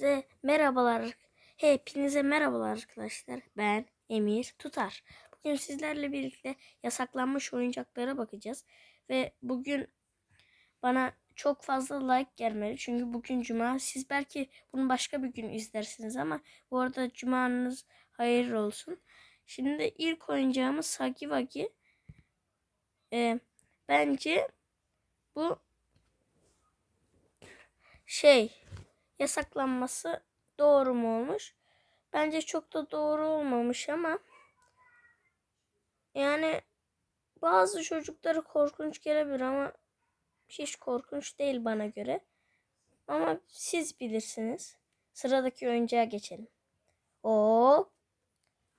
Hepinize merhabalar. Hepinize merhabalar arkadaşlar. Ben Emir Tutar. Bugün sizlerle birlikte yasaklanmış oyuncaklara bakacağız. Ve bugün bana çok fazla like gelmedi. Çünkü bugün cuma. Siz belki bunu başka bir gün izlersiniz ama bu arada cumanız hayırlı olsun. Şimdi ilk oyuncağımız Sagi Wagi. Ee, bence bu şey yasaklanması doğru mu olmuş? Bence çok da doğru olmamış ama yani bazı çocuklara korkunç gelebilir ama hiç korkunç değil bana göre. Ama siz bilirsiniz. Sıradaki oyuncağa geçelim. O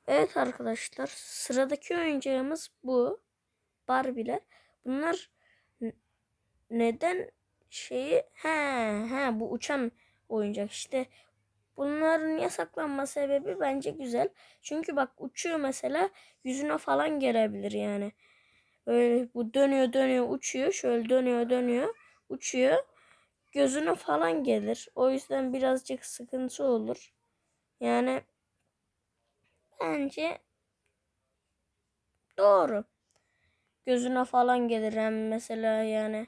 Evet arkadaşlar sıradaki oyuncağımız bu. Barbie'ler. Bunlar neden şeyi he he bu uçan oyuncak işte bunların yasaklanma sebebi bence güzel. Çünkü bak uçuyor mesela yüzüne falan gelebilir yani. Böyle bu dönüyor dönüyor uçuyor şöyle dönüyor dönüyor uçuyor gözüne falan gelir. O yüzden birazcık sıkıntı olur. Yani bence doğru. Gözüne falan gelir hem mesela yani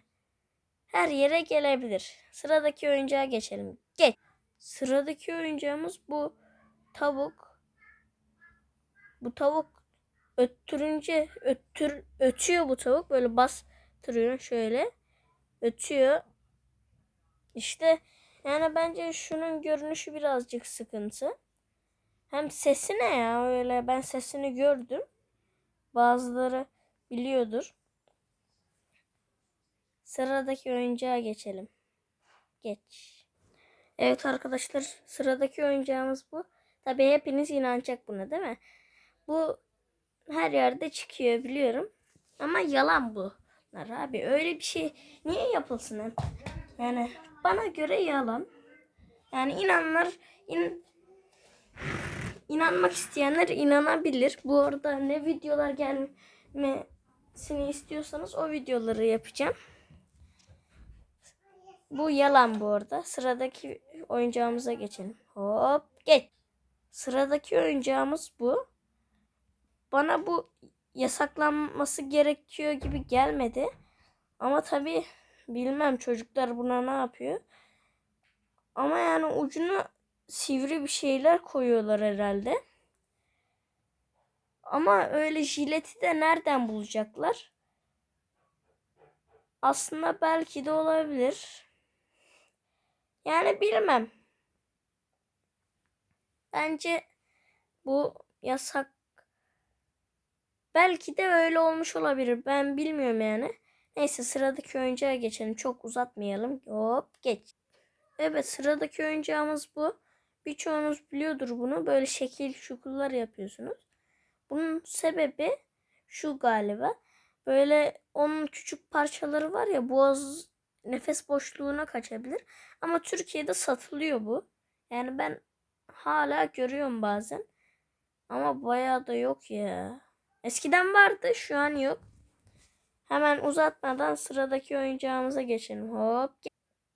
her yere gelebilir. Sıradaki oyuncağa geçelim. Geç. Sıradaki oyuncağımız bu tavuk. Bu tavuk öttürünce öttür ötüyor bu tavuk böyle bastırıyor şöyle ötüyor. İşte yani bence şunun görünüşü birazcık sıkıntı. Hem sesi ne ya öyle ben sesini gördüm. Bazıları biliyordur. Sıradaki oyuncağa geçelim. Geç. Evet arkadaşlar sıradaki oyuncağımız bu. Tabii hepiniz inanacak buna değil mi? Bu her yerde çıkıyor biliyorum. Ama yalan bu. Abi öyle bir şey niye yapılsın? Yani bana göre yalan. Yani inanlar in, inanmak isteyenler inanabilir. Bu arada ne videolar gelmesini istiyorsanız o videoları yapacağım. Bu yalan bu arada. Sıradaki oyuncağımıza geçelim. Hop geç. Sıradaki oyuncağımız bu. Bana bu yasaklanması gerekiyor gibi gelmedi. Ama tabi bilmem çocuklar buna ne yapıyor. Ama yani ucuna sivri bir şeyler koyuyorlar herhalde. Ama öyle jileti de nereden bulacaklar? Aslında belki de olabilir. Yani bilmem. Bence bu yasak. Belki de öyle olmuş olabilir. Ben bilmiyorum yani. Neyse sıradaki oyuncağa geçelim. Çok uzatmayalım. Hop geç. Evet sıradaki oyuncağımız bu. Birçoğunuz biliyordur bunu. Böyle şekil şukullar yapıyorsunuz. Bunun sebebi şu galiba. Böyle onun küçük parçaları var ya boğaz nefes boşluğuna kaçabilir. Ama Türkiye'de satılıyor bu. Yani ben hala görüyorum bazen. Ama bayağı da yok ya. Eskiden vardı şu an yok. Hemen uzatmadan sıradaki oyuncağımıza geçelim. Hop.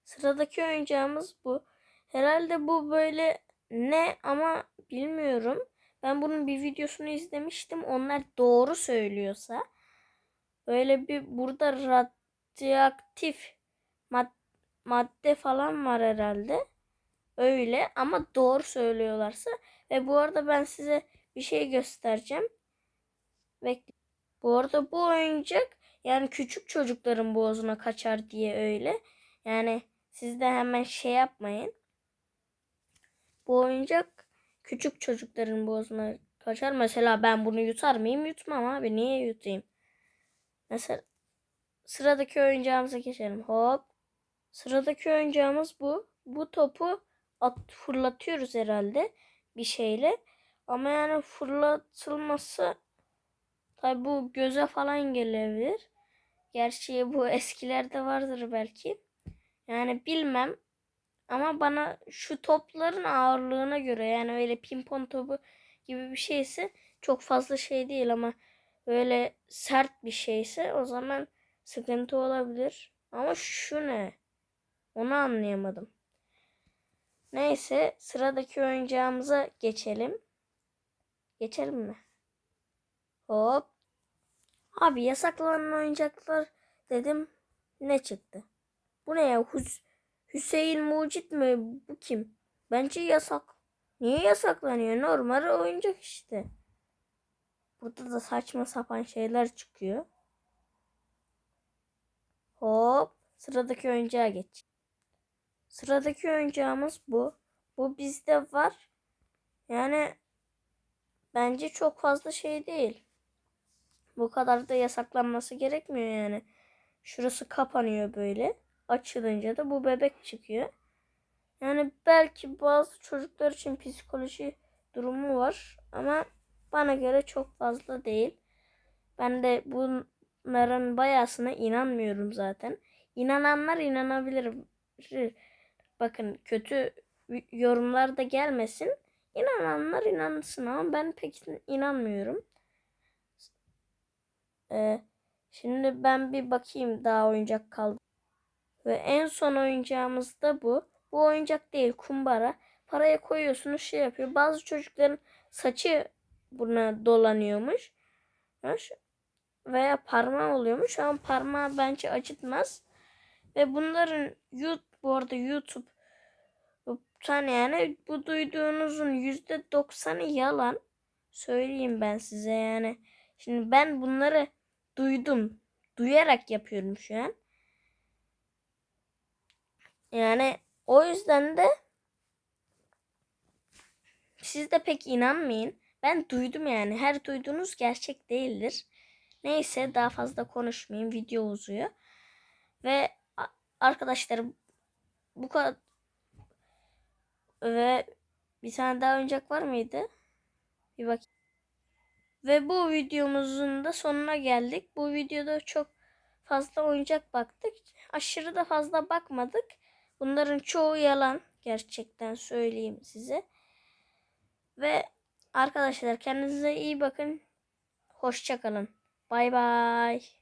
Sıradaki oyuncağımız bu. Herhalde bu böyle ne ama bilmiyorum. Ben bunun bir videosunu izlemiştim. Onlar doğru söylüyorsa böyle bir burada radyoaktif mad madde falan var herhalde. Öyle ama doğru söylüyorlarsa. Ve bu arada ben size bir şey göstereceğim. Bekle. Bu arada bu oyuncak yani küçük çocukların boğazına kaçar diye öyle. Yani siz de hemen şey yapmayın. Bu oyuncak küçük çocukların boğazına kaçar. Mesela ben bunu yutar mıyım? Yutmam abi. Niye yutayım? Mesela sıradaki oyuncağımıza geçelim. Hop. Sıradaki oyuncağımız bu. Bu topu at, fırlatıyoruz herhalde bir şeyle. Ama yani fırlatılması tabi bu göze falan gelebilir. Gerçi bu eskilerde vardır belki. Yani bilmem. Ama bana şu topların ağırlığına göre yani öyle pimpon topu gibi bir şeyse çok fazla şey değil ama öyle sert bir şeyse o zaman sıkıntı olabilir. Ama şu ne? Onu anlayamadım. Neyse sıradaki oyuncağımıza geçelim. Geçelim mi? Hop. Abi yasaklanan oyuncaklar dedim. Ne çıktı? Bu ne ya? Hüs Hüseyin Mucit mi? Bu kim? Bence yasak. Niye yasaklanıyor? Normal oyuncak işte. Burada da saçma sapan şeyler çıkıyor. Hop. Sıradaki oyuncağa geç. Sıradaki oyuncağımız bu. Bu bizde var. Yani bence çok fazla şey değil. Bu kadar da yasaklanması gerekmiyor yani. Şurası kapanıyor böyle. Açılınca da bu bebek çıkıyor. Yani belki bazı çocuklar için psikoloji durumu var ama bana göre çok fazla değil. Ben de bunların bayasına inanmıyorum zaten. İnananlar inanabilir. Bakın kötü yorumlar da gelmesin. İnananlar inansın ama ben pek inanmıyorum. Ee, şimdi ben bir bakayım daha oyuncak kaldı. Ve en son oyuncağımız da bu. Bu oyuncak değil kumbara. Paraya koyuyorsunuz şey yapıyor. Bazı çocukların saçı buna dolanıyormuş. Veya parmağı oluyormuş ama parmağı bence acıtmaz. Ve bunların YouTube, bu arada YouTube tane yani bu duyduğunuzun yüzde doksanı yalan. Söyleyeyim ben size yani. Şimdi ben bunları duydum. Duyarak yapıyorum şu an. Yani o yüzden de siz de pek inanmayın. Ben duydum yani. Her duyduğunuz gerçek değildir. Neyse daha fazla konuşmayayım. Video uzuyor. Ve arkadaşlar bu kadar ve bir tane daha oyuncak var mıydı? Bir bak. Ve bu videomuzun da sonuna geldik. Bu videoda çok fazla oyuncak baktık. Aşırı da fazla bakmadık. Bunların çoğu yalan. Gerçekten söyleyeyim size. Ve arkadaşlar kendinize iyi bakın. Hoşçakalın. Bay bay.